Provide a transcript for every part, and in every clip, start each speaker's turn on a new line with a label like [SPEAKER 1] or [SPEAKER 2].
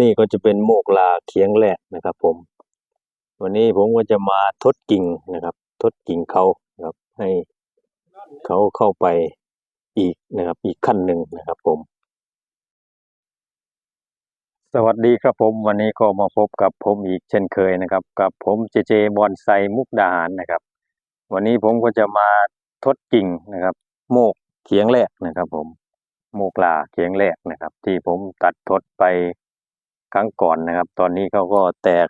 [SPEAKER 1] นี่ก็จะเป็นโมกลาเคียงแรกนะครับผม วันนี้ผมก็จะมาทดกิ่งนะครับ ทดกิ่งเขาครับ ให้เขาเข้าไปอีกนะครับ อีกขั้นหนึ่งนะครับผม สวัสดีครับผมวันนี้ก็มาพบกับผมอีกเช่นเคยนะครับ กับผมเจเจบอนไซมุกดาหารนะครับ วันนี้ผมก็จะมาทดกิ่งนะครับ โมกเขียงแรกนะครับ ผม โมกลาเขียงแรกนะครับ ที่ผมตัดทดไป รั้งก่อนนะครับ ตอนนี้เขาก็แตก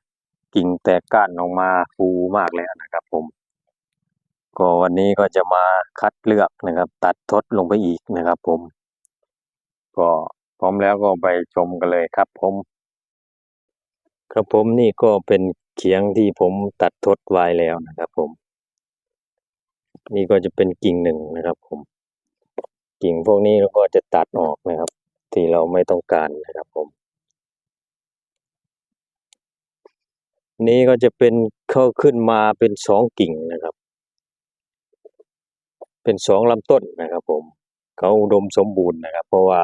[SPEAKER 1] กิ่งแตกก้านออกมาฟูมากแล้วนะครับ ผม ก็วันนี้ก็จะมาคัดเลือกนะครับ ตัดทดลงไปอีกนะครับ ผม ก็พร้อมแล้วก็ไปชมกันเลยครับผม ครับผมนี่ก็เป็นเขียงที่ผมตัดทดไว้แล้วนะครับ ผม นี่ก็จะเป็นกิ่งหนึ่งนะครับผม กิ่งพวกนี้เราก็จะตัดออกนะครับ ที่เราไม่ต้องการนะครับผม นี้ก็จะเป็นเข้าขึ้นมาเป็นสองกิ่งนะครับ เป็นสองลำต้นนะครับ ผมเขาอุดมสมบูรณ์นะครับ เพราะว่า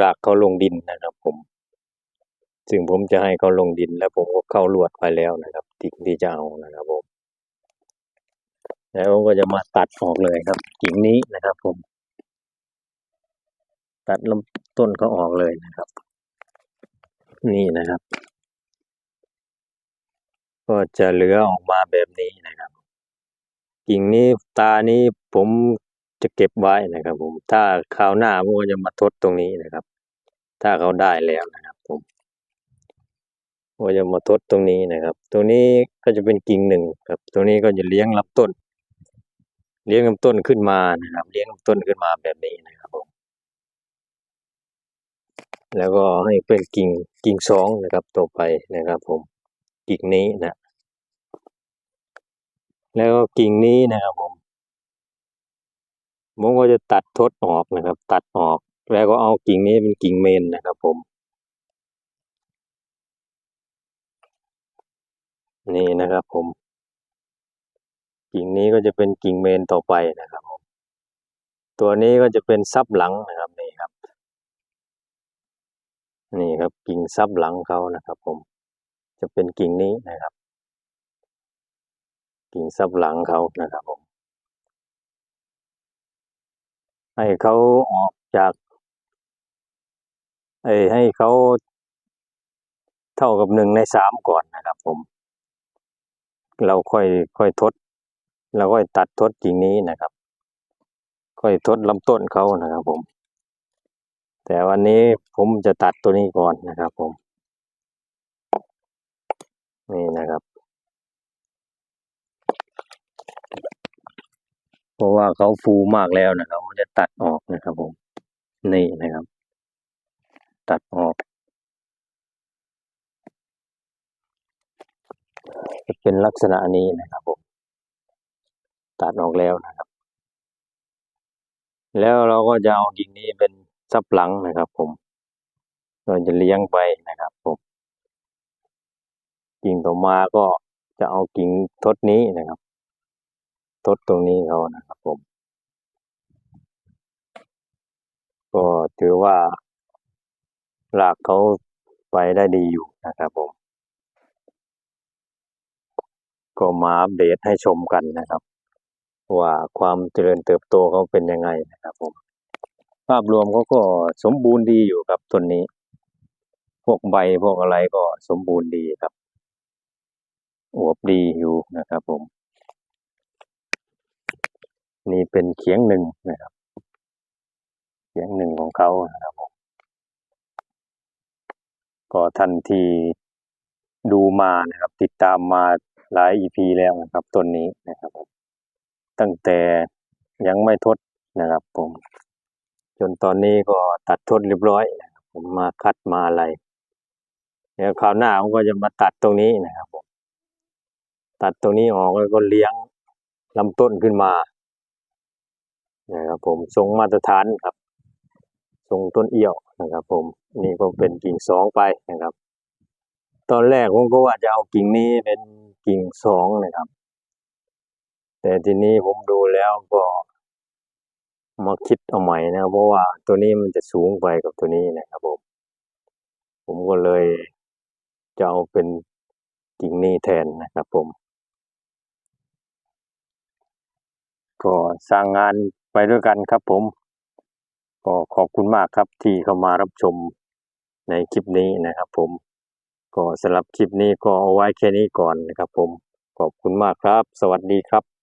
[SPEAKER 1] รากเขาลงดินนะครับ ผม ซึ่งผมจะให้เขาลงดิน แล้วผมก็เข้าลวดไปแล้วนะครับกิ่งที่จะเอานะครับผมแล้วผมก็จะมาตัดออกเลยครับ กิ่งนี้นะครับ ผม ตัดลำต้นเขาออกเลยนะครับ นี่นะครับ ก็จะเหลือออกมาแบบนี้นะครับ กิ่งนี้ตานี้ผมจะเก็บไว้นะครับ ผม ถ้าคราวหน้าผมก็จะมาทดตรงนี้นะครับ ถ้าเขาได้แล้วนะครับ ผมก็จะมาทดตรงนี้นะครับตรงนี้ก็จะเป็นกิ่งหนึ่งครับตรงนี้ก็จะเลี้ยงลำต้น เลี้ยงลำต้นขึ้นมานะครับ เลี้ยงลำต้นขึ้นมาแบบนี้นะครับผมแล้วก็ให้เป็นกิ่งกิ่งสองนะครับต่อไปนะครับผม กิ่งนี้นะ แล้วก็กิ่งนี้นะครับผมผมก็จะตัดทดออกนะครับ ตัดออก แล้วก็เอากิ่งนี้เป็นกิ่งเมนนะครับ ผม นี่นะครับ ผม กิ่งนี้ก็จะเป็นกิ่งเมนต่อไปนะครับผมตัวนี้ก็จะเป็นซับหลังนะครับนี่ครับ นี่ครับกิ่งซับหลังเขานะครับ ผม เป็นกิ่งนี้นะครับ กิ่งซับหลังเขานะครับผมให้เขาออกจากเอ้ให้เขาเท่ากับหนึ่งในสามก่อนนะครับ ผม เราค่อยค่อยทด เราค่อยตัดทดกิ่งนี้นะครับ ค่อยทดลำต้นเขานะครับ ผม แต่วันนี้ผมจะตัดตัวนี้ก่อนนะครับ ผม นี่นะครับ เพราะว่าเขาฟูมากแล้วนะครับผมจะตัดออกนะครับผม นี่นะครับ ตัดออก จะเป็นลักษณะนี้นะครับผม ตัดออกแล้วนะครับ แล้วเราก็จะเอากิ่งนี้เป็นซับหลังนะครับผมเราจะเลี้ยงไปนะครับผม กิ่งต่อมาก็จะเอากิ่งทดนี้นะครับ ทดตรงนี้เขานะครับผม ก็ถือว่ารากเขาไปได้ดีอยู่นะครับผม ก็มาอัปเดตให้ชมกันนะครับ ว่าความเจริญเติบโตเขาเป็นยังไงนะครับผม ภาพรวมเขาก็สมบูรณ์ดีอยู่ครับต้นนี้ พวกใบพวกอะไรก็สมบูรณ์ดีครับ อวบดีอยู่นะครับผม นี่เป็นเขียงหนึ่งนะครับ เขียงหนึ่งของเขานะครับผมก็ทันทีดูมานะครับ ติดตามมาหลาย EP แล้วนะครับต้นนี้นะครับผมตั้งแต่ยังไม่ทดนะครับ ผม จนตอนนี้ก็ตัดทดเรียบร้อยนะครับผมมาคัดมาอะไรเดี๋ยวคราวหน้าผมก็จะมาตัดตรงนี้นะครับผม ตัดตรงนี้ออกแล้วก็เลี้ยงลำต้นขึ้นมานะครับผมทรงมาตรฐานครับทรงต้นเอี้ยวนะครับ ผมนี่ก็เป็นกิ่งสองไปนะครับ ตอนแรกผมก็ว่าจะเอากิ่งนี้เป็นกิ่งสองนะครับ แต่ทีนี้ผมดูแล้วก็มาคิดเอาใหม่นะเพราะว่าตัวนี้มันจะสูงไปกับตัวนี้นะครับผมผมก็เลยจะเอาเป็นกิ่งนี้แทนนะครับผม ก็สร้างงานไปด้วยกันครับผม ก็ขอบคุณมากครับที่เข้ามารับชมในคลิปนี้นะครับผม ก็สำหรับคลิปนี้ก็เอาไว้แค่นี้ก่อนนะครับผม ขอบคุณมากครับ สวัสดีครับ